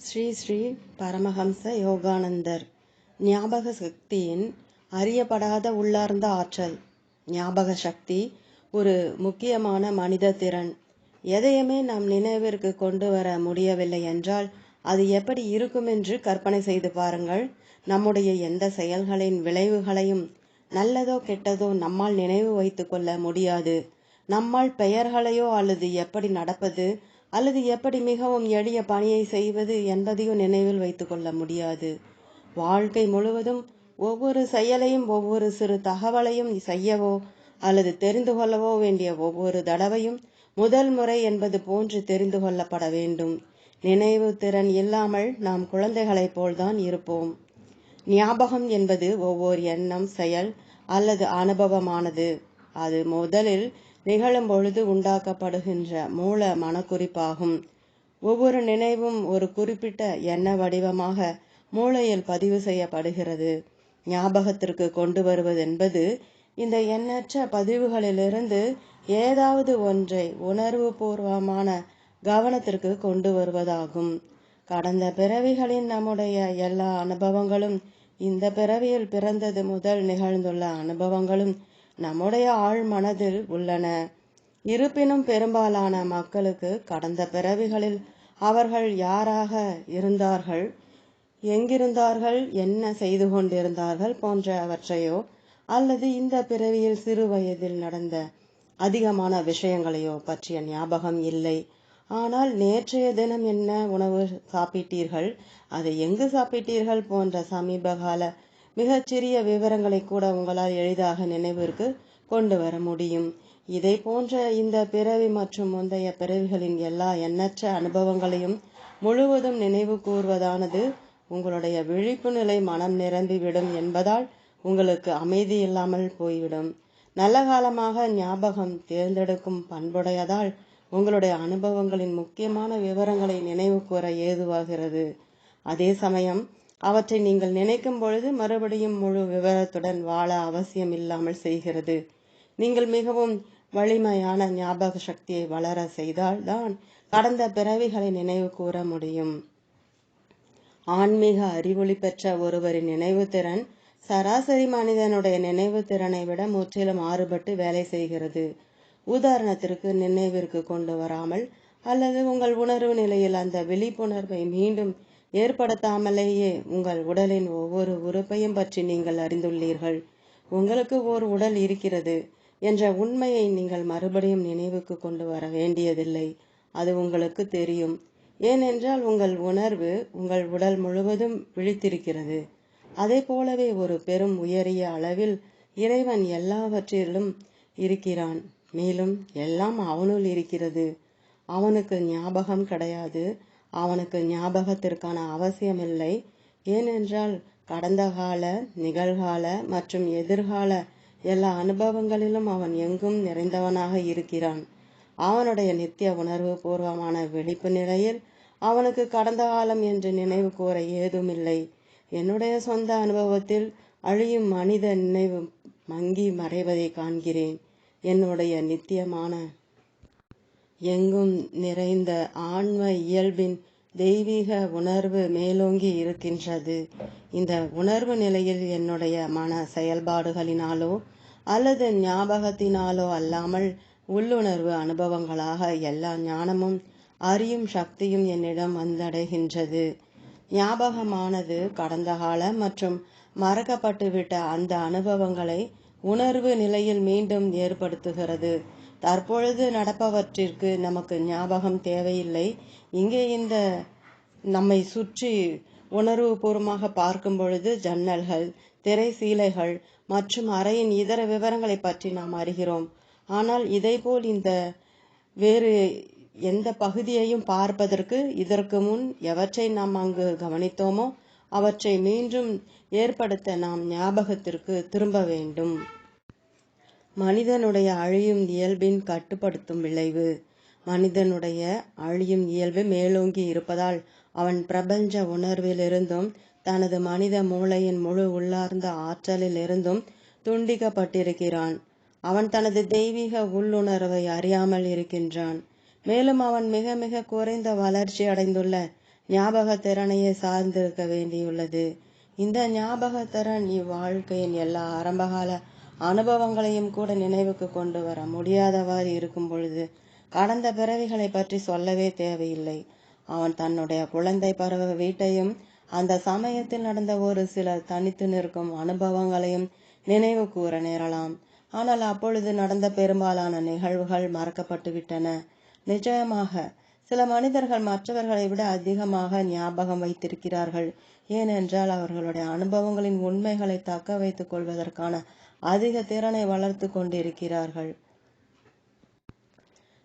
ஸ்ரீ ஸ்ரீ பரமஹம்ச யோகானந்தர். ஞாபக சக்தியின் அறியப்படாத உள்ளார்ந்த ஆற்றல். ஞாபக சக்தி ஒரு முக்கியமான மனித திறன். எதையுமே நாம் நினைவிற்கு கொண்டு வர முடியவில்லை என்றால் அது எப்படி இருக்கும் என்று கற்பனை செய்து பாருங்கள். நம்முடைய எந்த செயல்களின் விளைவுகளையும் நல்லதோ கெட்டதோ நம்மால் நினைவு வைத்து கொள்ள முடியாது. நம்மால் பெயர்களையோ அல்லது எப்படி நடப்பது அல்லது எப்படி மிகவும் எளிய பணியை செய்வது என்பதையும் நினைவில் வைத்துக்கொள்ள முடியாது. வாழ்க்கை முழுவதும் ஒவ்வொரு செயலையும் ஒவ்வொரு சிறு தகவலையும் செய்யவோ அல்லது தெரிந்து கொள்ளவோ வேண்டிய ஒவ்வொரு தடவையும் முதல் முறை என்பது போன்று தெரிந்து கொள்ளப்பட வேண்டும். நினைவு திறன் இல்லாமல் நாம் குழந்தைகளைப் போல்தான் இருப்போம். ஞாபகம் என்பது ஒவ்வொரு எண்ணம் செயல் அல்லது அனுபவமானது. அது முதலில் நிகழும் பொழுது உண்டாக்கப்படுகின்ற மூல மனக்குறிப்பாகும். ஒவ்வொரு நினைவும் ஒரு குறிப்பிட்ட எண்ண வடிவமாக மூளையில் பதிவு செய்யப்படுகிறது. ஞாபகத்திற்கு கொண்டு வருவதென்பது இந்த எண்ணற்ற பதிவுகளிலிருந்து ஏதாவது ஒன்றை உணர்வுபூர்வமான கவனத்திற்கு கொண்டு வருவதாகும். கடந்த பிறவிகளின் நம்முடைய எல்லா அனுபவங்களும் இந்த பிறவியில் பிறந்தது முதல் நிகழ்ந்துள்ள அனுபவங்களும் நம்முடைய ஆழ் மனதில் உள்ளன. இருப்பினும் பெரும்பாலான மக்களுக்கு கடந்த பிறவிகளில் அவர்கள் யாராக இருந்தார்கள் எங்கிருந்தார்கள் என்ன செய்து கொண்டிருந்தார்கள் போன்றவற்றையோ அல்லது இந்த பிறவியில் சிறு வயதில் நடந்த அதிகமான விஷயங்களையோ பற்றிய ஞாபகம் இல்லை. ஆனால் நேற்றைய தினம் என்ன உணவு சாப்பிட்டீர்கள் அதை எங்கு சாப்பிட்டீர்கள் போன்ற சமீபகால மிகச்சிறிய விவரங்களை கூட உங்களால் எளிதாக நினைவிற்கு கொண்டு வர முடியும். இதை போன்ற இந்த பிறவி மற்றும் முந்தைய பிறவிகளின் எல்லா எண்ணற்ற அனுபவங்களையும் முழுவதும் நினைவு கூர்வதானது உங்களுடைய விழிப்பு நிலை மனம் நிரம்பிவிடும் என்பதால் உங்களுக்கு அமைதி இல்லாமல் போய்விடும். நல்ல காலமாக ஞாபகம் தேர்ந்தெடுக்கும் பண்புடையதால் உங்களுடைய அனுபவங்களின் முக்கியமான விவரங்களை நினைவு கூற ஏதுவாகிறது. அதே சமயம் அவற்றை நீங்கள் நினைக்கும் பொழுது மறுபடியும் முழு விவரத்துடன் வாழ அவசியம் இல்லாமல் செய்கிறது. நீங்கள் மிகவும் வலிமையான ஞாபக சக்தியை வளர செய்தால் தான் கடந்த பிறவிகளை நினைவு கூற முடியும். ஆன்மீக அறிவொளி பெற்ற ஒருவரின் நினைவு திறன் சராசரி மனிதனுடைய நினைவு திறனை விட முற்றிலும் மாறுபட்டு வேலை செய்கிறது. உதாரணத்திற்கு நினைவிற்கு கொண்டு வராமல் அல்லது உங்கள் உணர்வு நிலையில் அந்த விழிப்புணர்வை மீண்டும் ஏற்படுத்தாமலேயே உங்கள் உடலின் ஒவ்வொரு உறுப்பையும் பற்றி நீங்கள் அறிந்துள்ளீர்கள். உங்களுக்கு ஓர் உடல் இருக்கிறது என்ற உண்மையை நீங்கள் மறுபடியும் நினைவுக்கு கொண்டு வர வேண்டியதில்லை. அது உங்களுக்கு தெரியும். ஏனென்றால் உங்கள் உணர்வு உங்கள் உடல் முழுவதும் விழித்திருக்கிறது. அதே போலவே ஒரு பெரும் உயரிய அளவில் இறைவன் எல்லாவற்றிலும் இருக்கிறான். மேலும் எல்லாம் அவனுள் இருக்கிறது. அவனுக்கு ஞாபகம் கிடையாது. அவனுக்கு ஞாபகத்திற்கான அவசியமில்லை. ஏனென்றால் கடந்த கால நிகழ்கால மற்றும் எதிர்கால எல்லா அனுபவங்களிலும் அவன் எங்கும் நிறைந்தவனாக இருக்கிறான். அவனுடைய நித்திய உணர்வு பூர்வமான விழிப்பு நிலையில் அவனுக்கு கடந்த காலம் என்று நினைவு கூற ஏதுமில்லை. என்னுடைய சொந்த அனுபவத்தில் அழியும் மனித நினைவு மங்கி மறைவதை காண்கிறேன். என்னுடைய நித்தியமான எங்கும் நிறைந்த ஆன்ம இயல்பின் தெய்வீக உணர்வு மேலோங்கி இருக்கின்றது. இந்த உணர்வு நிலையில் என்னுடைய மன செயல்பாடுகளினாலோ அல்லது ஞாபகத்தினாலோ அல்லாமல் உள்ளுணர்வு அனுபவங்களாக எல்லா ஞானமும் அறியும் சக்தியும் என்னிடம் வந்தடைகின்றது. ஞாபகமானது கடந்த கால மற்றும் மறக்கப்பட்டுவிட்ட அந்த அனுபவங்களை உணர்வு நிலையில் மீண்டும் ஏற்படுத்துகிறது. தற்பொழுது நடப்பவற்றிற்கு நமக்கு ஞாபகம் தேவையில்லை. இங்கே இந்த நம்மை சுற்றி உணர்வு பூர்வமாக பார்க்கும் பொழுது ஜன்னல்கள் திரை சீலைகள் மற்றும் அறையின் இதர விவரங்களை பற்றி நாம் அறிகிறோம். ஆனால் இதைபோல் இந்த வேறு எந்த பகுதியையும் பார்ப்பதற்கு இதற்கு முன் எவற்றை நாம் அங்கு கவனித்தோமோ அவற்றை மீண்டும் ஏற்படுத்த நாம் ஞாபகத்திற்கு திரும்ப வேண்டும். மனிதனுடைய அழியும் இயல்பின் கட்டுப்படுத்தும் விளைவு. மனிதனுடைய அழியும் இயல்பு மேலோங்கி இருப்பதால் அவன் பிரபஞ்ச உணர்விலிருந்தும் தனது மனித மூளையின் முழு உள்ளார்ந்த ஆற்றலிலிருந்தும் துண்டிக்கப்பட்டிருக்கிறான். அவன் தனது தெய்வீக உள்ளுணர்வை அறியாமல் இருக்கின்றான். மேலும் அவன் மிக மிக குறைந்த வளர்ச்சி அடைந்துள்ள ஞாபக திறனையே சார்ந்திருக்க வேண்டியுள்ளது. இந்த ஞாபக திறன் இவ்வாழ்க்கையின் எல்லா ஆரம்பகால அனுபவங்களையும் கூட நினைவுக்கு கொண்டு வர முடியாதவாறு இருக்கும் பொழுது கடந்த பிறவிகளை பற்றி சொல்லவே தேவையில்லை. அவன் தன்னுடைய குழந்தை பருவ வீட்டையும் அந்த சமயத்தில் நடந்த ஒரு சில தனித்து நிற்கும் அனுபவங்களையும் நினைவு கூற நேரலாம். ஆனால் அப்பொழுது நடந்த பெரும்பாலான நிகழ்வுகள் மறக்கப்பட்டு விட்டன. நிச்சயமாக சில மனிதர்கள் மற்றவர்களை விட அதிகமாக ஞாபகம் வைத்திருக்கிறார்கள். ஏனென்றால் அவர்களுடைய அனுபவங்களின் உண்மைகளை தக்க வைத்துக் கொள்வதற்கான அதிக திறனை வளர்த்து கொண்டிருக்கிறார்கள்.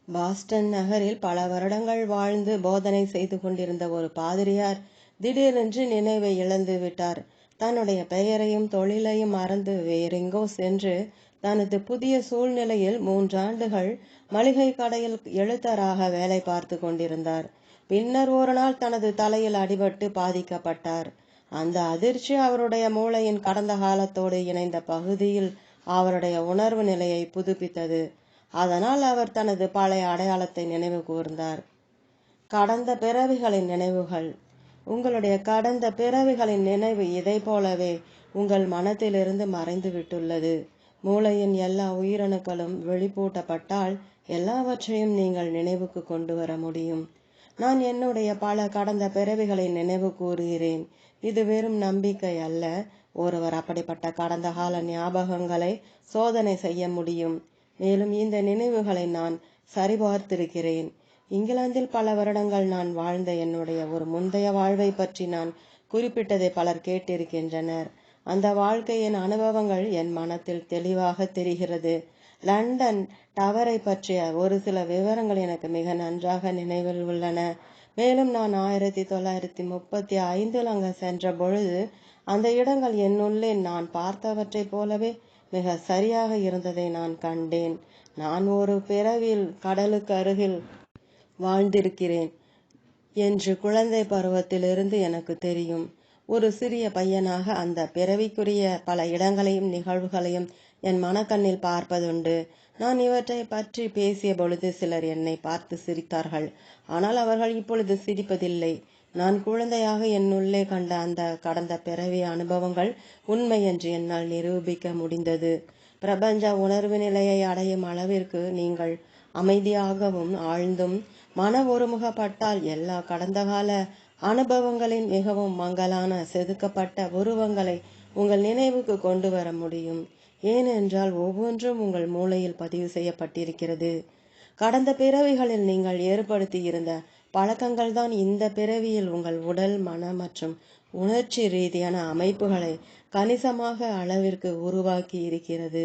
பாஸ்டன் நகரில் பல வருடங்கள் வாழ்ந்து போதனை செய்து கொண்டிருந்த ஒரு பாதிரியார் திடீரென்று நினைவை இழந்து விட்டார். தன்னுடைய பெயரையும் தொழிலையும் மறந்து வேறெங்கோ சென்று தனது புதிய சூழ்நிலையில் மூன்றாண்டுகள் மளிகை கடையில் எழுத்தராக வேலை பார்த்து கொண்டிருந்தார். பின்னர் ஒரு நாள் தனது தலையில் அடிபட்டு பாதிக்கப்பட்டார். அந்த அதிர்ச்சி அவருடைய மூளையின் கடந்த காலத்தோடு இணைந்த பகுதியில் அவருடைய உணர்வு நிலையை புதுப்பித்தது. அதனால் அவர் தனது பழைய அடையாளத்தை நினைவு கூர்ந்தார். கடந்த பிறவிகளின் நினைவுகள். உங்களுடைய கடந்த பிறவிகளின் நினைவு இதை போலவே உங்கள் மனத்திலிருந்து மறைந்து விட்டுள்ளது மூளையின் எல்லா உயிரணுக்களும் வெளிப்பூட்டப்பட்டால் எல்லாவற்றையும் நீங்கள் நினைவுக்கு கொண்டு வர முடியும். நான் என்னுடைய பல கடந்த பிறவிகளை நினைவு கூறுகிறேன். இது வெறும் நம்பிக்கை அல்ல. ஒருவர் அப்படிப்பட்ட கடந்த கால ஞாபகங்களை சோதனை செய்ய முடியும். மேலும் இந்த நினைவுகளை நான் சரிபார்த்திருக்கிறேன். இங்கிலாந்தில் பல வருடங்கள் நான் வாழ்ந்த என்னுடைய ஒரு முந்தைய வாழ்வை பற்றி நான் குறிப்பிட்டதை பலர் கேட்டிருக்கின்றனர். அந்த வாழ்க்கையின் அனுபவங்கள் என் மனத்தில் தெளிவாக தெரிகிறது. லண்டன் டவரை பற்றிய ஒரு சில விவரங்கள் எனக்கு மிக நன்றாக நினைவில் உள்ளன. மேலும் நான் ஆயிரத்தி தொள்ளாயிரத்தி முப்பத்தி ஐந்தில் அங்கு சென்ற பொழுது அந்த இடங்கள் என்னுள்ளே நான் பார்த்தவற்றைப் போலவே மிக சரியாக இருந்ததை நான் கண்டேன். நான் ஒரு பிறவில் கடலுக்கு அருகில் வாழ்ந்திருக்கிறேன் என்று குழந்தை பருவத்திலிருந்து எனக்கு தெரியும். ஒரு சிறிய பையனாக அந்த பிறவிக்குரிய பல இடங்களையும் நிகழ்வுகளையும் என் மனக்கண்ணில் பார்ப்பதுண்டு. நான் இவற்றை பற்றி பேசிய பொழுது சிலர் என்னை பார்த்து சிரித்தார்கள். ஆனால் அவர்கள் இப்பொழுது சிரிப்பதில்லை. நான் குழந்தையாக என்னுள்ளே கண்ட அந்த கடந்த பிறவி அனுபவங்கள் உண்மை என்று என்னால் நிரூபிக்க முடிந்தது. பிரபஞ்ச உணர்வு நிலையை அடையும் அளவிற்கு நீங்கள் அமைதியாகவும் ஆழ்ந்தும் மன ஒருமுகப்பட்டால் எல்லா கடந்த கால அனுபவங்களின் மிகவும் மங்கலான செதுக்கப்பட்ட உருவங்களை உங்கள் நினைவுக்கு கொண்டு வர முடியும். ஏனென்றால் ஒவ்வொன்றும் உங்கள் மூளையில் பதிவு செய்யப்பட்டிருக்கிறது. கடந்த பிறவிகளில் நீங்கள் ஏற்படுத்தி இருந்த பழக்கங்கள் தான் இந்த பிறவியில் உங்கள் உடல் மன மற்றும் உணர்ச்சி ரீதியான அமைப்புகளை கணிசமாக அளவிற்கு உருவாக்கி இருக்கிறது.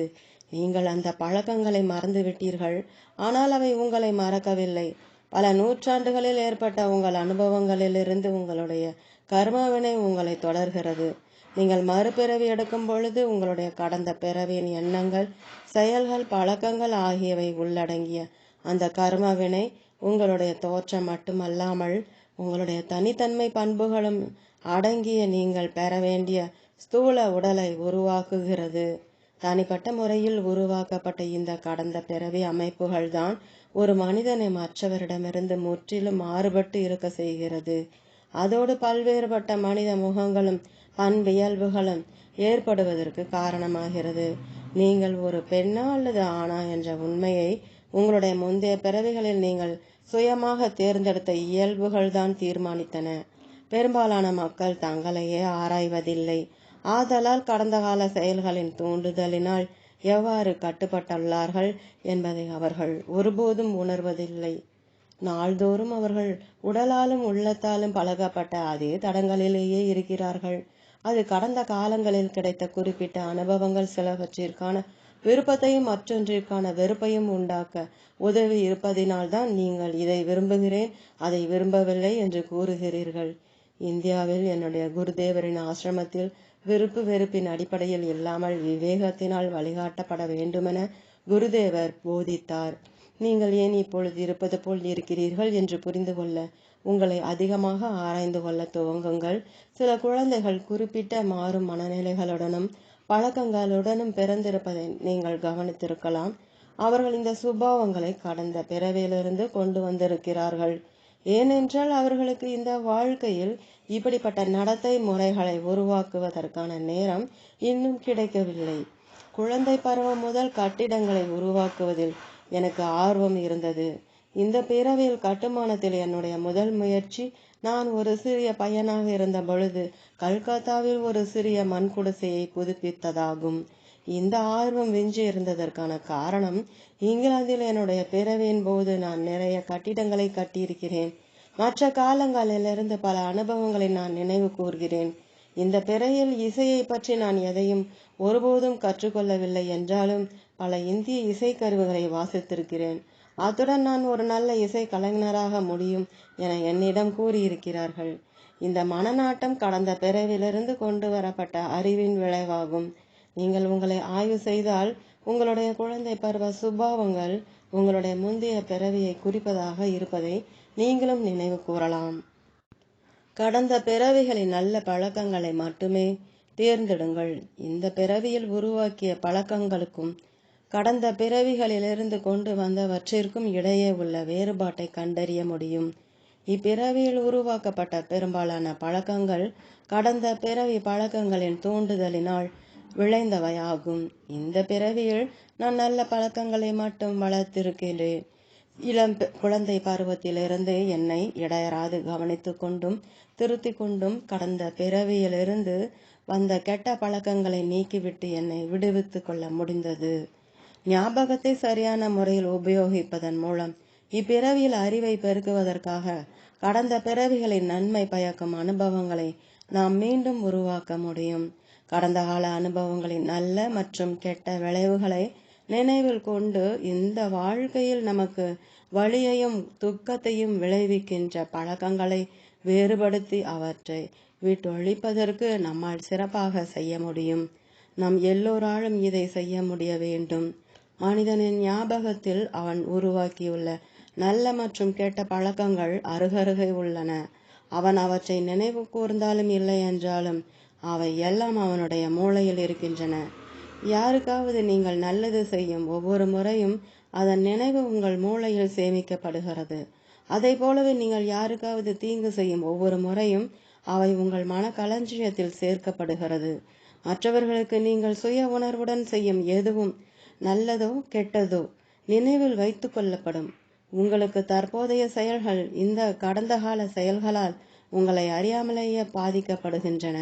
நீங்கள் அந்த பழக்கங்களை மறந்துவிட்டீர்கள். ஆனால் அவை உங்களை மறக்கவில்லை. பல நூற்றாண்டுகளில் ஏற்பட்ட உங்கள் அனுபவங்களிலிருந்து உங்களுடைய கர்மவினை உங்களை தொடர்கிறது. நீங்கள் மறுபிறவி எடுக்கும் பொழுது உங்களுடைய கடந்த பிறவியின் எண்ணங்கள் செயல்கள் பழக்கங்கள் ஆகியவை உள்ளடங்கிய அந்த கர்மவினை உங்களுடைய தோற்றம் மட்டுமல்லாமல் உங்களுடைய தனித்தன்மை பண்புகளும் அடங்கிய நீங்கள் பெற வேண்டிய ஸ்தூல உடலை உருவாக்குகிறது. தனிப்பட்ட முறையில் உருவாக்கப்பட்ட இந்த கடந்த பிறவி அமைப்புகள்தான் ஒரு மனிதனை மற்றவரிடமிருந்து முற்றிலும் மாறுபட்டு இருக்க செய்கிறது. அதோடு பல்வேறுபட்ட மனித முகங்களும் பண்பியல்புகளும் ஏற்படுவதற்கு காரணமாகிறது. நீங்கள் ஒரு பெண்ணா அல்லது ஆணா என்ற உண்மையை உங்களுடைய முந்தைய பிறவிகளில் நீங்கள் சுயமாக தேர்ந்தெடுத்த இயல்புகள் தான் தீர்மானித்தன. பெரும்பாலான மக்கள் தங்களையே ஆராய்வதில்லை. ஆதலால் கடந்த கால செயல்களின் தூண்டுதலினால் எவ்வாறு கட்டுப்பட்டுள்ளார்கள் என்பதை அவர்கள் ஒருபோதும் உணர்வதில்லை. நாள்தோறும் அவர்கள் உடலாலும் உள்ளத்தாலும் பழகப்பட்ட அதே தடங்களிலேயே இருக்கிறார்கள். அது கடந்த காலங்களில் கிடைத்த குறிப்பிட்ட அனுபவங்கள் சிலவற்றிற்கான விருப்பத்தையும் மற்றொன்றிற்கான வெறுப்பையும் உண்டாக்க உதவி இருப்பதினால்தான் நீங்கள் இதை விரும்புகிறேன் அதை விரும்பவில்லை என்று கூறுகிறீர்கள். இந்தியாவில் என்னுடைய குருதேவரின் ஆசிரமத்தில் விருப்பு வெறுப்பின் அடிப்படையில் இல்லாமல் விவேகத்தினால் வழிகாட்டப்பட வேண்டுமென குருதேவர் போதித்தார். நீங்கள் ஏன் இப்பொழுது இருப்பது போல் இருக்கிறீர்கள் என்று புரிந்து கொள்ள உங்களை அதிகமாக ஆராய்ந்து கொள்ள துவங்குங்கள். சில குழந்தைகள் குறிப்பிட்ட மாறும் மனநிலைகளுடனும் பழக்கங்களுடனும் பிறந்திருப்பதை நீங்கள் கவனித்திருக்கலாம். அவர்கள் இந்த சுபாவங்களை கடந்த பிறவியிலிருந்து கொண்டு வந்திருக்கிறார்கள். ஏனென்றால் அவர்களுக்கு இந்த வாழ்க்கையில் இப்படிப்பட்ட நடத்தை முறைகளை உருவாக்குவதற்கான நேரம் இன்னும் கிடைக்கவில்லை. குழந்தை பருவம் முதல் கட்டிடங்களை உருவாக்குவதில் எனக்கு ஆர்வம் இருந்தது. இந்த பிறவியில் கட்டுமானத்தில் என்னுடைய முதல் முயற்சி நான் ஒரு சிறிய பையனாக இருந்த பொழுது கல்கத்தாவில் ஒரு சிறிய மண் குடிசையை புதுப்பித்ததாகும். இந்த ஆர்வம் விஞ்சி இருந்ததற்கான காரணம் இங்கிலாந்தில் என்னுடைய பிறவியின் போது நான் நிறைய கட்டிடங்களை கட்டியிருக்கிறேன். மற்ற காலங்களிலிருந்து பல அனுபவங்களை நான் நினைவு கூர்கிறேன். இந்த பிறையில் இசையை பற்றி நான் எதையும் ஒருபோதும் கற்றுக்கொள்ளவில்லை என்றாலும் பல இந்திய இசைக்கருவிகளை வாசித்திருக்கிறேன். அத்துடன் நான் ஒரு நல்ல இசை கலைஞராக முடியும் என என்னிடம் கூறியிருக்கிறார்கள். இந்த மனநாட்டம் கடந்த பிறவிலிருந்து கொண்டு வரப்பட்ட அறிவின் விளைவாகும். நீங்கள் உங்களை ஆய்வு செய்தால் உங்களுடைய குழந்தை பருவ சுபாவங்கள் உங்களுடைய முந்தைய பிறவியை குறிப்பதாக இருப்பதை நீங்களும் நினைவு கூறலாம். கடந்த பிறவிகளின் நல்ல பழக்கங்களை மட்டுமே தேர்ந்தெடுங்கள். இந்த பிறவியில் உருவாக்கிய பழக்கங்களுக்கும் கடந்த பிறவிகளிலிருந்து கொண்டு வந்தவற்றிற்கும் இடையே உள்ள வேறுபாட்டை கண்டறிய முடியும். இப்பிறவியில் உருவாக்கப்பட்ட பெரும்பாலான பழக்கங்கள் கடந்த பிறவி பழக்கங்களின் தூண்டுதலினால் விளைந்தவையாகும். இந்த பிறவியில் நான் நல்ல பழக்கங்களை மட்டும் வளர்த்திருக்கிறேன். இளம் குழந்தை பருவத்திலிருந்து என்னை இடையராது கவனித்து கொண்டும் திருத்தி கொண்டும் கடந்த பிறவியிலிருந்து வந்த கெட்ட பழக்கங்களை நீக்கிவிட்டு என்னை விடுவித்து கொள்ள முடிந்தது. ஞாபகத்தை சரியான முறையில் உபயோகிப்பதன் மூலம் இப்பிறவியில் அறிவை பெருக்குவதற்காக கடந்த பிறவிகளின் நன்மை பயக்கும் அனுபவங்களை நாம் மீண்டும் உருவாக்க முடியும். கடந்த கால அனுபவங்களின் நல்ல மற்றும் கெட்ட விளைவுகளை நினைவில் கொண்டு இந்த வாழ்க்கையில் நமக்கு வழியையும் துக்கத்தையும் விளைவிக்கின்ற பழக்கங்களை வேறுபடுத்தி அவற்றை விட்டொழிப்பதற்கு நம்மால் சிறப்பாக செய்ய முடியும். நம் எல்லோராலும் இதை செய்ய முடிய வேண்டும். மனிதனின் ஞாபகத்தில் அவன் உருவாக்கியுள்ள நல்ல மற்றும் கெட்ட பழக்கங்கள் அருகருகே உள்ளன. அவன் அவற்றை நினைவு கூர்ந்தாலும் இல்லை என்றாலும் அவை எல்லாம் அவனுடைய மூளையில் இருக்கின்றன. யாருக்காவது நீங்கள் நல்லது செய்யும் ஒவ்வொரு முறையும் அதன் நினைவு உங்கள் மூளையில் சேமிக்கப்படுகிறது. அதை போலவே நீங்கள் யாருக்காவது தீங்கு செய்யும் ஒவ்வொரு முறையும் அவை உங்கள் மன களஞ்சியத்தில் சேர்க்கப்படுகிறது. மற்றவர்களுக்கு நீங்கள் சுய உணர்வுடன் செய்யும் எதுவும் நல்லதோ கெட்டதோ நினைவில் வைத்து கொள்ளப்படும். உங்களுக்கு தற்போதைய செயல்கள் இந்த கடந்த கால செயல்களால் உங்களை அறியாமலேயே பாதிக்கப்படுகின்றன.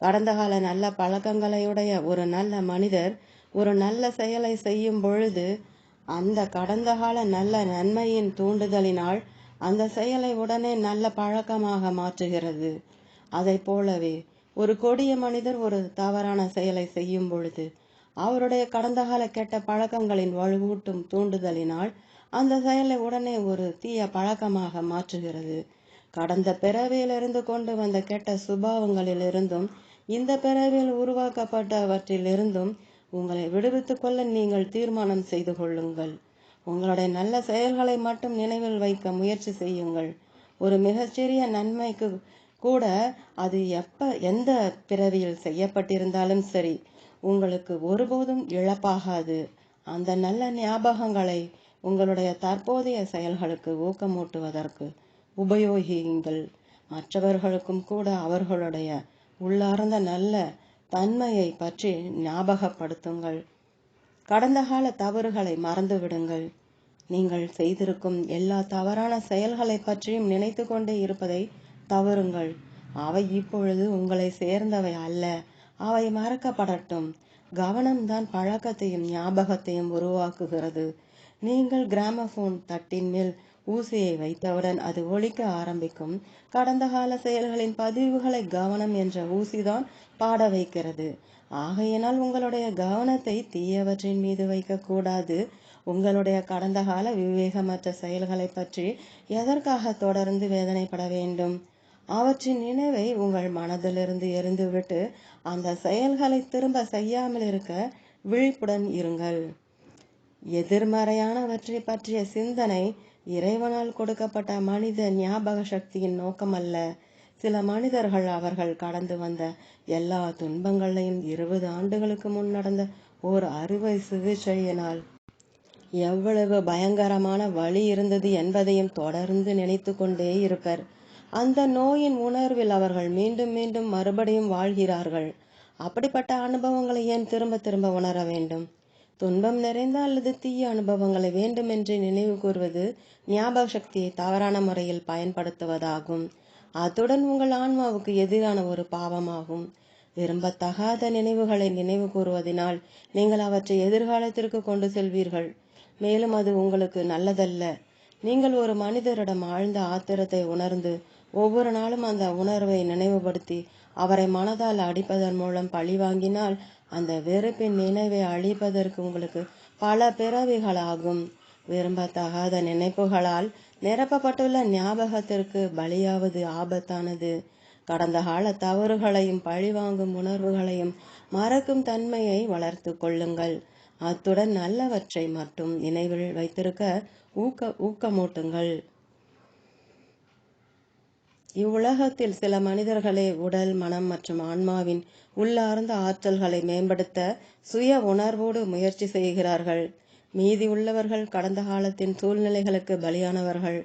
கடந்த கால நல்ல பழக்கங்களையுடைய ஒரு நல்ல மனிதர் ஒரு நல்ல செயலை செய்யும் பொழுது அந்த கடந்த கால நல்ல நன்மையின் தூண்டுதலினால் அந்த செயலை உடனே நல்ல பழக்கமாக மாற்றுகிறது. அதை போலவே ஒரு கொடிய மனிதர் ஒரு தவறான செயலை செய்யும் பொழுது அவருடைய கடந்த கால கெட்ட பழக்கங்களின் வலுவூட்டும் தூண்டுதலினால் அந்த செயலை உடனே ஒரு தீய பழக்கமாக மாற்றுகிறது. கடந்த பிறவியிலிருந்து கொண்டு வந்த கெட்ட சுபாவங்களிலிருந்தும் இந்த பிறவியில் உருவாக்கப்பட்டவற்றிலிருந்தும் உங்களை விடுவித்துக் கொள்ள நீங்கள் தீர்மானம் செய்து கொள்ளுங்கள். உங்களுடைய நல்ல செயல்களை மட்டும் நினைவில் வைக்க முயற்சி செய்யுங்கள். ஒரு மிகச்சிறிய நன்மைக்கு கூட அது எப்ப எந்த பிறவியில் செய்யப்பட்டிருந்தாலும் சரி உங்களுக்கு ஒருபோதும் இழப்பாகாது. அந்த நல்ல ஞாபகங்களை உங்களுடைய தற்போதைய செயல்களுக்கு ஊக்கமூட்டுவதற்கு உபயோகியுங்கள். மற்றவர்களுக்கும் கூட அவர்களுடைய உள்ளார்ந்த நல்ல தன்மையை பற்றி ஞாபகப்படுத்துங்கள். கடந்த கால தவறுகளை மறந்துவிடுங்கள். நீங்கள் செய்திருக்கும் எல்லா தவறான செயல்களை பற்றியும் நினைத்து கொண்டே இருப்பதை தவறுங்கள். அவை இப்பொழுது உங்களை சேர்ந்தவை அல்ல. அவை மறக்கப்படட்டும். கவனம்தான் பழக்கத்தையும் ஞாபகத்தையும் உருவாக்குகிறது. நீங்கள் கிராமபோன் தட்டின் மேல் ஊசியை வைத்தவுடன் அது ஒழிக்க ஆரம்பிக்கும். கடந்த கால செயல்களின் பதிவுகளை கவனம் என்ற ஊசிதான் பாட வைக்கிறது. ஆகையினால் உங்களுடைய கவனத்தை தீயவற்றின் மீது வைக்கக்கூடாது உங்களுடைய கடந்த கால விவேகமற்ற செயல்களை பற்றி எதற்காக தொடர்ந்து வேதனைப்பட வேண்டும்? அவற்றின் நினைவை உங்கள் மனதிலிருந்து எரிந்துவிட்டு அந்த செயல்களை திரும்ப செய்யாமல் இருக்க விழிப்புடன் இருங்கள். எதிர்மறையானவற்றை பற்றிய சிந்தனை இறைவனால் கொடுக்கப்பட்ட மனித ஞாபக சக்தியின் நோக்கமல்ல. சில மனிதர்கள் அவர்கள் கடந்து வந்த எல்லா துன்பங்களையும் இருபது ஆண்டுகளுக்கு முன் நடந்த ஓர் அறுவை சிகிச்சையினால் எவ்வளவு பயங்கரமான வழி இருந்தது என்பதையும் தொடர்ந்து நினைத்து கொண்டே இருப்பர். அந்த நோயின் உணர்வில் அவர்கள் மீண்டும் மீண்டும் மறுபடியும் வாழ்கிறார்கள். அப்படிப்பட்ட அனுபவங்களை ஏன் திரும்ப திரும்ப உணர வேண்டும்? துன்பம் நிறைந்த அல்லது தீய அனுபவங்களை வேண்டுமென்று நினைவு கூறுவது ஞாபக சக்தியை தவறான முறையில் பயன்படுத்துவதாகும். அத்துடன் உங்கள் ஆன்மாவுக்கு எதிரான ஒரு பாவமாகும். விரும்பத்தகாத நினைவுகளை நினைவு கூறுவதனால் நீங்கள் அவற்றை எதிர்காலத்திற்கு கொண்டு செல்வீர்கள். மேலும் அது உங்களுக்கு நல்லதல்ல. நீங்கள் ஒரு மனிதரிடம் ஆழ்ந்த ஆத்திரத்தை உணர்ந்து ஒவ்வொரு நாளும் அந்த உணர்வை நினைவுபடுத்தி அவரை மனதால் அடிப்பதன் மூலம் பழி வாங்கினால் அந்த வெறுப்பின் நினைவை அழிப்பதற்கு உங்களுக்கு பல பிறவிகளாகும். விரும்பத்தகாத நினைப்புகளால் நிரப்பப்பட்டுள்ள ஞாபகத்திற்கு பலியாவது ஆபத்தானது. கடந்த கால தவறுகளையும் பழிவாங்கும் உணர்வுகளையும் மறக்கும் தன்மையை வளர்த்து கொள்ளுங்கள். அத்துடன் நல்லவற்றை மட்டும் நினைவில் வைத்திருக்க ஊக்க ஊக்கமூட்டுங்கள். இவ்வுலகத்தில் சில மனிதர்களே உடல் மனம் மற்றும் ஆன்மாவின் உள்ளார்ந்த ஆற்றல்களை மேம்படுத்த சுய உணர்வோடு முயற்சி செய்கிறார்கள். மீதி உள்ளவர்கள் கடந்த காலத்தின் சூழ்நிலைகளுக்கு பலியானவர்கள்.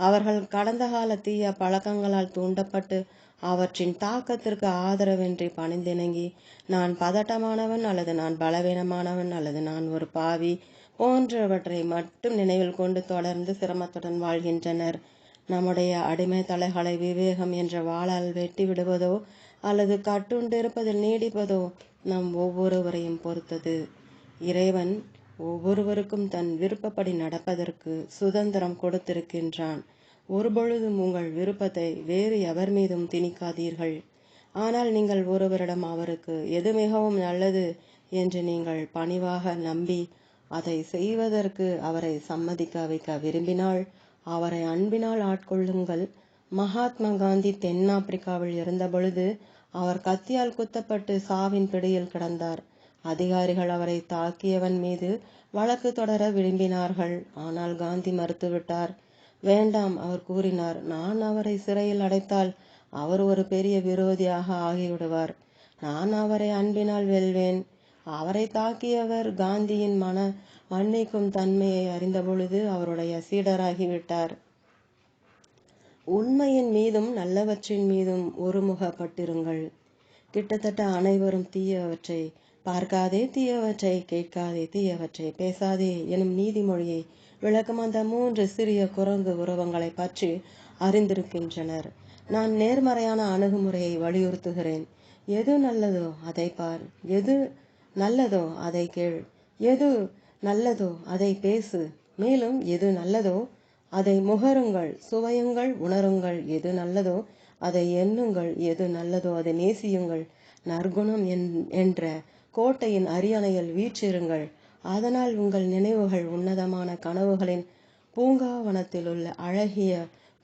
அவர்கள் கடந்த கால தீய பழக்கங்களால் தூண்டப்பட்டு அவற்றின் தாக்கத்திற்கு ஆதரவின்றி பணிந்திணங்கி நான் பதட்டமானவன் அல்லது நான் பலவீனமானவன் அல்லது நான் ஒரு பாவி போன்றவற்றை மட்டும் நினைவில் கொண்டு தொடர்ந்து சிரமத்துடன் வாழ்கின்றனர். நம்முடைய அடிமை தலைகளை விவேகம் என்ற வாளால் வெட்டி விடுவதோ அல்லது கட்டுண்டிருப்பதில் நீடிப்பதோ நம் ஒவ்வொருவரையும் பொறுத்தது. இறைவன் ஒவ்வொருவருக்கும் தன் விருப்பப்படி நடப்பதற்கு சுதந்திரம் கொடுத்திருக்கின்றான். ஒருபொழுதும் உங்கள் விருப்பத்தை வேறு எவர் மீதும் திணிக்காதீர்கள். ஆனால் நீங்கள் ஒருவரிடம் அவருக்கு எது மிகவும் நல்லது என்று நீங்கள் பணிவாக நம்பி அதை செய்வதற்கு அவரை சம்மதிக்க வைக்க விரும்பினால் அவரை அன்பினால் ஆட்கொள்ளுங்கள். மகாத்மா காந்தி தென்னாப்பிரிக்காவில் இருந்தபொழுது அவர் கத்தியால் குத்தப்பட்டு சாவின் பிடியில் கிடந்தார். அதிகாரிகள் அவரை தாக்கியவன் மீது வழக்கு தொடர விரும்பினார்கள். ஆனால் காந்தி மறுத்துவிட்டார். வேண்டாம் அவர் கூறினார். நான் அவரை சிறையில் அடைத்தால் அவர் ஒரு பெரிய விரோதியாக ஆகிவிடுவார். நான் அவரை அன்பினால் வெல்வேன். அவரை தாக்கியவர் காந்தியின் மன மன்னிக்கும் தன்மையை அறிந்தபொழுது அவருடைய சீடராகிவிட்டார். உண்மையின் மீதும் நல்லவற்றின் மீதும் ஒருமுகப்பட்டிருங்கள். கிட்டத்தட்ட அனைவரும் தீயவற்றை பார்க்காதே தீயவற்றை கேட்காதே தீயவற்றை பேசாதே எனும் நீதிமொழியை விளக்கும் அந்த மூன்று சிறிய குரங்கு உருவங்களை பற்றி அறிந்திருக்கின்றனர். நான் நேர்மறையான அணுகுமுறையை வலியுறுத்துகிறேன். எது நல்லதோ அதை பார். எது நல்லதோ அதை கேள். எது நல்லதோ அதை பேசு. மேலும் எது நல்லதோ அதை முகருங்கள். சுவையுங்கள் உணருங்கள். எது நல்லதோ அதை எண்ணுங்கள். எது நல்லதோ அதை நேசியுங்கள். நற்குணம் என்ற கோட்டையின் அரியணையில் வீற்றிருங்கள். அதனால் உங்கள் நினைவுகள் உன்னதமான கனவுகளின் பூங்காவனத்தில் உள்ள அழகிய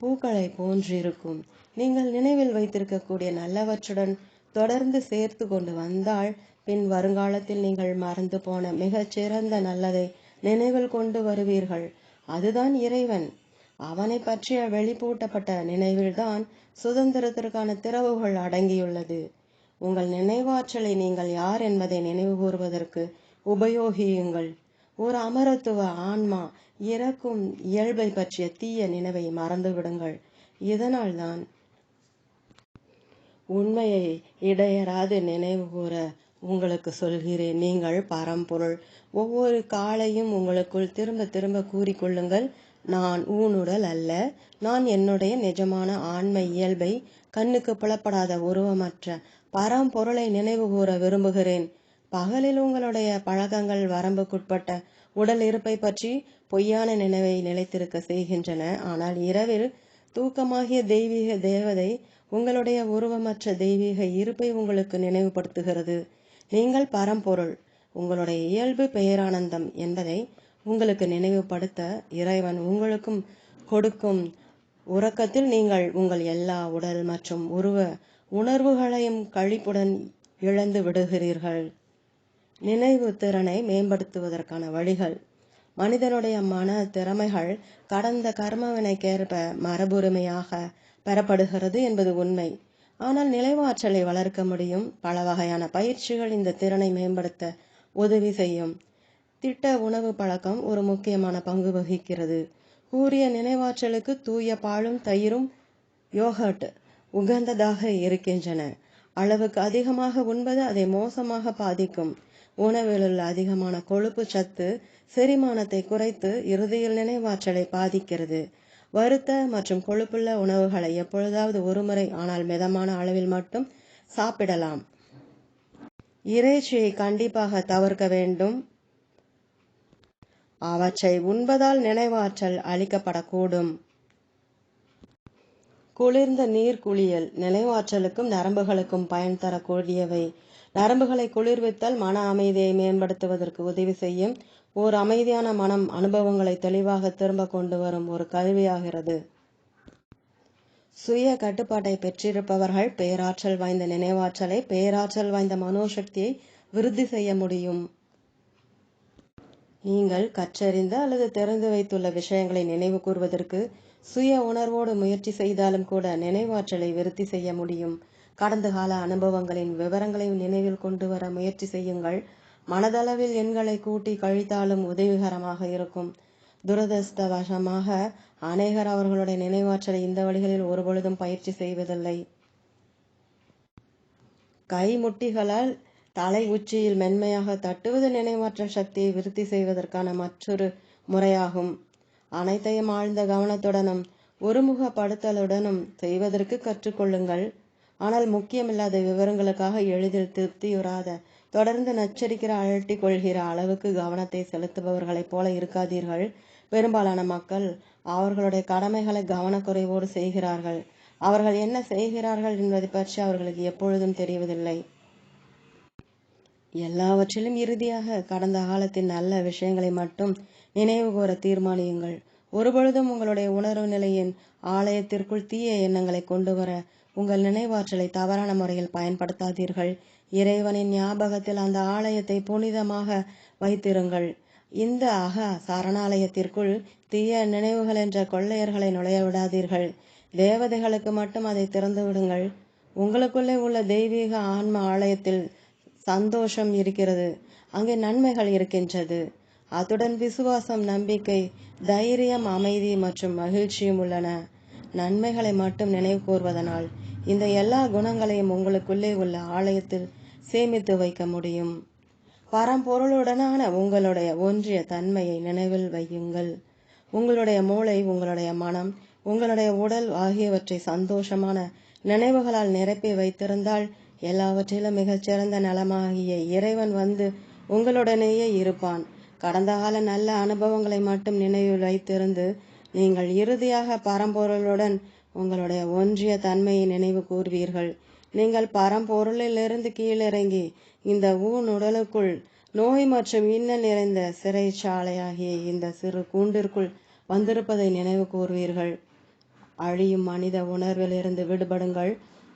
பூக்களை போன்றிருக்கும். நீங்கள் நினைவில் வைத்திருக்கக்கூடிய நல்லவற்றுடன் தொடர்ந்து சேர்த்து கொண்டு வந்தால் பின் வருங்காலத்தில் நீங்கள் மறந்து போன மிகச் சிறந்த நல்லதை நினைவில் கொண்டு வருவீர்கள். அதுதான் இறைவன். அவனை பற்றிய வெளிப்பூட்டப்பட்ட நினைவில்தான் சுதந்திரத்திற்கான திறவுகள் அடங்கியுள்ளது. உங்கள் நினைவாற்றலை நீங்கள் யார் என்பதை நினைவு கூறுவதற்கு உபயோகியுங்கள். ஒரு அமரத்துவ ஆன்மா இறக்கும் இயல்பை பற்றிய தீய நினைவை மறந்து விடுங்கள் இதனால்தான் உண்மையை இடையராது நினைவு கூற உங்களுக்கு சொல்கிறேன். நீங்கள் பரம்பொருள். ஒவ்வொரு காலையும் உங்களுக்குள் திரும்ப திரும்ப கூறிக்கொள்ளுங்கள். நான் ஊனுடல் அல்ல. நான் என்னுடைய நிஜமான ஆன்ம இயல்பை கண்ணுக்கு புலப்படாத உருவமற்ற பரம்பொருளை நினைவு கூற விரும்புகிறேன். பகலில் உங்களுடைய பழக்கங்கள் வரம்புக்குட்பட்ட உடல் இருப்பை பற்றி பொய்யான நினைவை நிலைத்திருக்க செய்கின்றன. ஆனால் இரவில் தூக்கமாகிய தெய்வீக தேவதை உங்களுடைய உருவமற்ற தெய்வீக இருப்பை உங்களுக்கு நினைவுபடுத்துகிறது. நீங்கள் பரம்பொருள். உங்களுடைய இயல்பு பெயரானந்தம் என்பதை உங்களுக்கு நினைவுபடுத்த இறைவன் உங்களுக்கும் கொடுக்கும் உறக்கத்தில் நீங்கள் உங்கள் எல்லா உடல் மற்றும் உருவ உணர்வுகளையும் கழிப்புடன் இழந்து விடுகிறீர்கள். நினைவு திறனை மேம்படுத்துவதற்கான வழிகள். மனிதனுடைய மன திறமைகள் கடந்த கர்மவினைக்கேற்ப மரபுரிமையாக பெறப்படுகிறது என்பது உண்மை. ஆனால் நிலைவாற்றலை வளர்க்க முடியும். பல வகையான பயிற்சிகள் இந்த திறனை மேம்படுத்த உதவி செய்யும். திட்ட உணவு பழக்கம் ஒரு முக்கியமான பங்கு வகிக்கிறது. கூறிய நினைவாற்றலுக்கு தூய பாலும் தயிரும் யோகர்ட் உகந்ததாக இருக்கின்றன. அளவுக்கு அதிகமாக உண்பது அதை மோசமாக பாதிக்கும். உணவில் உள்ள அதிகமான கொழுப்பு சத்து செரிமானத்தை குறைத்து இறுதியில் நினைவாற்றலை பாதிக்கிறது. வறுத்த மற்றும் கொழுப்புள்ள உணவுகளை எப்பொழுதாவது ஒருமுறை ஆனால் மிதமான அளவில் மட்டும் சாப்பிடலாம். இறைச்சியை கண்டிப்பாக தவிர்க்க வேண்டும். அவற்றை உண்பதால் நினைவாற்றல் அளிக்கப்படக்கூடும். குளிர்ந்த நீர் குளியல் நினைவாற்றலுக்கும் நரம்புகளுக்கும் பயன் தரக்கூடியவை. நரம்புகளை குளிர்வித்தல் மன அமைதியை மேம்படுத்துவதற்கு உதவி செய்யும் ஓர் அமைதியான மனம் அனுபவங்களை தெளிவாக திரும்ப கொண்டு வரும் ஒரு கருவியாகிறது. சுய கட்டுப்பாட்டை பெற்றிருப்பவர்கள் பேராற்றல் வாய்ந்த நினைவாற்றலை பேராற்றல் வாய்ந்த மனோசக்தியை விருத்தி செய்ய முடியும். நீங்கள் கற்றறிந்த அல்லது திறந்து வைத்துள்ள விஷயங்களை நினைவு கூறுவதற்கு சுய உணர்வோடு முயற்சி செய்தாலும் கூட நினைவாற்றலை விருத்தி செய்ய முடியும். கடந்த கால அனுபவங்களின் விவரங்களை நினைவில் கொண்டு வர முயற்சி செய்யுங்கள். மனதளவில் எண்களை கூட்டி கழித்தாலும் உதவிகரமாக இருக்கும். துரதிருஷ்டவசமாக அநேகர் அவர்களுடைய நினைவாற்றலை இந்த வழிகளில் ஒருபொழுதும் பயிற்சி செய்வதில்லை. கை முட்டிகளால் தலை உச்சியில் மென்மையாக தட்டுவது நினைவாற்றல் சக்தியை விருத்தி செய்வதற்கான மற்றொரு முறையாகும். அனைத்தையும் ஆழ்ந்த கவனத்துடனும் ஒருமுகப்படுத்தலுடனும் செய்வதற்கு கற்றுக்கொள்ளுங்கள். ஆனால் முக்கியமில்லாத விவரங்களுக்காக எளிதில் திருப்தியுறாத தொடர்ந்து நச்சரிக்கிற அழட்டி கொள்கிற அளவுக்கு கவனத்தை செலுத்துபவர்களைப் போல இருக்காதீர்கள். பெரும்பாலான மக்கள் அவர்களுடைய கடமைகளை கவனக்குறைவோடு செய்கிறார்கள். அவர்கள் என்ன செய்கிறார்கள் என்பதை பற்றி அவர்களுக்கு எப்பொழுதும் தெரிவதில்லை. எல்லாவற்றிலும் இறுதியாக கடந்த காலத்தின் நல்ல விஷயங்களை மட்டும் நினைவு கூற தீர்மானியுங்கள். ஒருபொழுதும் உங்களுடைய உணர்வு நிலையின் ஆலயத்திற்குள் தீய எண்ணங்களை கொண்டு வர உங்கள் நினைவாற்றலை தவறான முறையில் பயன்படுத்தாதீர்கள். இறைவனின் ஞாபகத்தில் அந்த ஆலயத்தை புனிதமாக வைத்திருங்கள். இந்த அக சரணாலயத்திற்குள் தீய நினைவுகள் என்ற கொள்ளையர்களை நுழைய விடாதீர்கள். தேவதைகளுக்கு மட்டும் அதை திறந்து விடுங்கள். உங்களுக்குள்ளே உள்ள தெய்வீக ஆன்ம ஆலயத்தில் சந்தோஷம் இருக்கிறது. அங்கே நன்மைகள் இருக்கின்றது. அத்துடன் விசுவாசம் நம்பிக்கை தைரியம் அமைதி மற்றும் மகிழ்ச்சியும் உள்ளன. நன்மைகளை மட்டும் நினைவு கூர்வதனால் இந்த எல்லா குணங்களையும் உங்களுக்குள்ளே உள்ள ஆலயத்தில் சேமித்து வைக்க முடியும். பரம்பொருளுடனான உங்களுடைய ஒன்றிய தன்மையை நினைவில் வையுங்கள். உங்களுடைய மூளை உங்களுடைய மனம் உங்களுடைய உடல் ஆகியவற்றை சந்தோஷமான நினைவுகளால் நிரப்பி வைத்திருந்தால் எல்லாவற்றிலும் மிகச்சிறந்த நலமாகிய இறைவன் வந்து உங்களுடனேயே இருப்பான். கடந்த கால நல்ல அனுபவங்களை மட்டும் நினைவில் வைத்திருந்து நீங்கள் இறுதியாக பரம்பொருளுடன் உங்களுடைய ஒன்றிய தன்மையை நினைவு கூர்வீர்கள். நீங்கள் பரம்பொருளிலிருந்து கீழிறங்கி இந்த ஊன் உடலுக்குள் நோய் மற்றும் இன்னல் நிறைந்த சிறைச்சாலையாகிய இந்த சிறு கூண்டிற்குள் வந்திருப்பதை நினைவு கூறுவீர்கள் அழியும் மனித உணர்விலிருந்து விடுபடுங்கள்.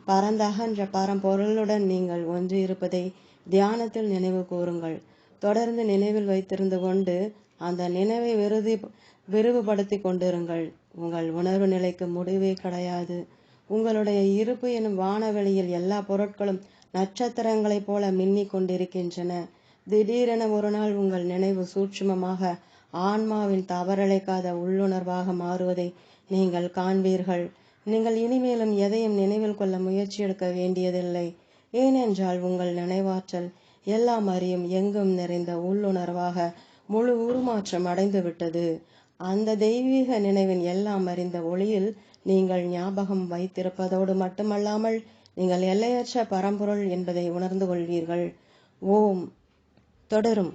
பரந்தகன்ற பரம்பொருளுடன் நீங்கள் ஒன்று இருப்பதை தியானத்தில் நினைவு கூறுங்கள். தொடர்ந்து நினைவில் வைத்திருந்து கொண்டு அந்த நினைவை விருதி விரிவுபடுத்தி கொண்டிருங்கள். உங்கள் உணர்வு நிலைக்கு முடிவே கிடையாது. உங்களுடைய இருப்பு எனும் வானவெளியில் எல்லா பொருட்களும் நட்சத்திரங்களைப் போல மின்னிக் கொண்டிருக்கின்றன திடீரென ஒரு நாள் உங்கள் நினைவு சூட்சுமமாக ஆன்மாவின் தவறழைக்காத உள்ளுணர்வாக மாறுவதை நீங்கள் காண்பீர்கள். நீங்கள் இனிமேலும் எதையும் நினைவில் கொள்ள முயற்சி எடுக்க வேண்டியதில்லை. ஏனென்றால் உங்கள் நினைவாற்றல் எல்லாம் அறியும் எங்கும் நிறைந்த உள்ளுணர்வாக முழு உருமாற்றம் அடைந்துவிட்டது. அந்த தெய்வீக நினைவின் எல்லாம் அறிந்த ஒளியில் நீங்கள் ஞாபகம் வைத்திருப்பதோடு மட்டுமல்லாமல் நீங்கள் எல்லையற்ற பரம்பொருள் என்பதை உணர்ந்து கொள்வீர்கள். ஓம். தொடரும்.